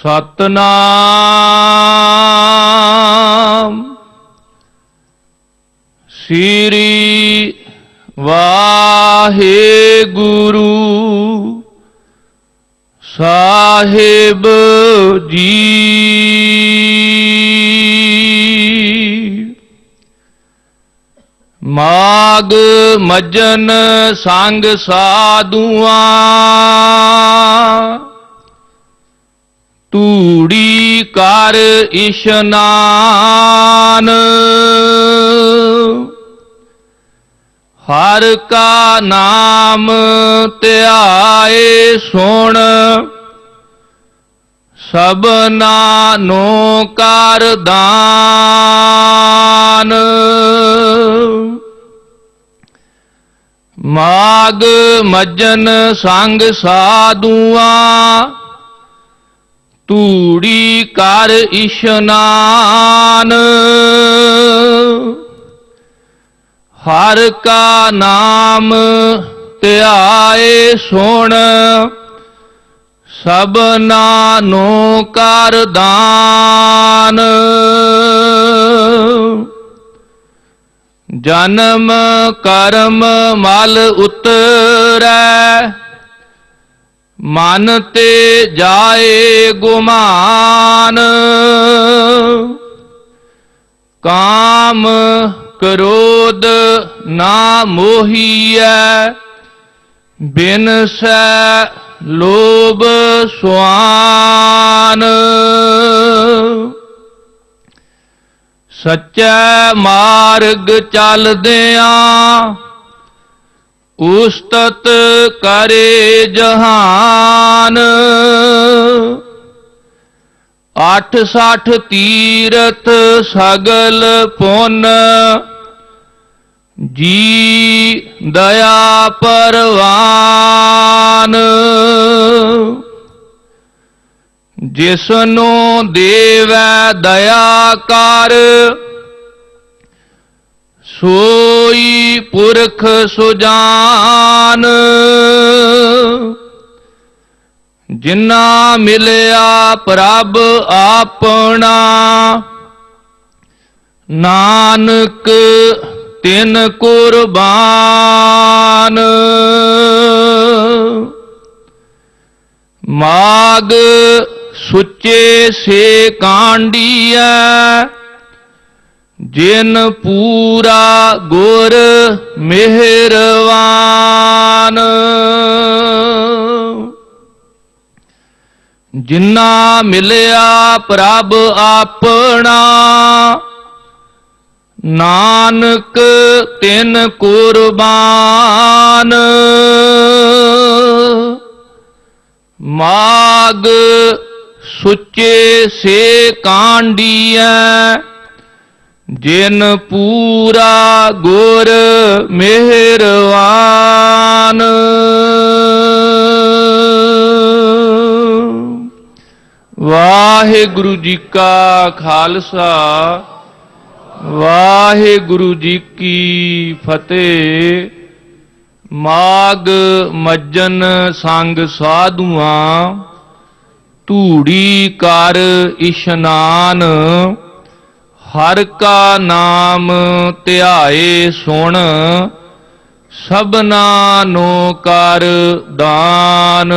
ਸਤਨਾਮ। ਸ੍ਰੀ ਵਾਹਿਗੁਰੂ ਸਾਹਿਬ ਜੀ। ਮਾਗ ਮਜਨ ਸੰਗ ਸਾਧੂਆਂ ਕਰ ਇਸ਼ਨਾਨ। ਹਰ ਕਾ ਨਾਮ ਧਿਆਏ ਸੁਣ ਸਭਨਾ ਨੋ ਕਰ ਦਾਨ। ਮਾਗ ਮਜਨ ਸੰਗ ਸਾਧੂਆਂ ਤੂੜੀ ਕਰ ਇਸ਼ਨਾਨ। ਹਰ ਕਾ ਨਾਮ ਧਿਆਏ ਸੁਣ ਸਭਨਾ ਨੂੰ ਕਰ ਦਾਨ। ਜਨਮ ਕਰਮ ਮਲ ਉਤਰੈ ਮਨ ਤੇ ਜਾਏ ਗੁਮਾਨ, ਕਾਮ ਕਰੋਧ ਨਾ ਮੋਹੀਐ, ਬਿਨ ਸੈ ਲੋਭ ਸੁਆਨ। ਸੱਚਾ ਮਾਰਗ ਚੱਲਦਿਆਂ ਉਸਤਤ ਕਰੇ ਜਹਾਨ। ਅੱਠ ਸੱਠ ਤੀਰਥ ਸਗਲ ਪੁੰਨ। ਜੀ ਦਇਆ ਪਰਵਾਨ। ਜਿਸਨੂੰ ਦੇਵੈ ਦਇਆ ਕਰ ਸੋਈ ਪੁਰਖ ਸੁਜਾਨ ਜਿਨਾ ਮਿਲਿਆ ਪ੍ਰਭ ਆਪਣਾ ਨਾਨਕ ਤਿਨ ਕੁਰਬਾਨ। ਮਾਗ ਸੁੱਚੇ ਸੇ ਕਾਂਡੀਐ ਜਿਨ ਪੂਰਾ ਗੁਰ ਮਿਹਰਵਾਨ। ਜਿਨਾ ਮਿਲਿਆ ਪ੍ਰਭ ਆਪਣਾ, ਨਾਨਕ ਤਿਨ ਕੁਰਬਾਨ। ਮਾਗ ਸੁੱਚੇ ਸੇ ਕਾਂਡੀਐ ਜਿਨ ਪੂਰਾ ਗੁਰ ਮਿਹਰਵਾਨ। ਵਾਹਿਗੁਰੂ ਜੀ ਕਾ ਖਾਲਸਾ, ਵਾਹਿਗੁਰੂ ਜੀ ਕੀ ਫਤਿਹ। ਮਾਗ ਮੱਜਨ ਸੰਗ ਸਾਧੂਆਂ, ਧੂੜੀ ਕਰ ਇਸ਼ਨਾਨ। ਹਰ ਕਾ ਨਾਮ ਧਿਆਏ ਸੁਣ ਸਭਨਾ ਨੋ ਕਰ ਦਾਨ।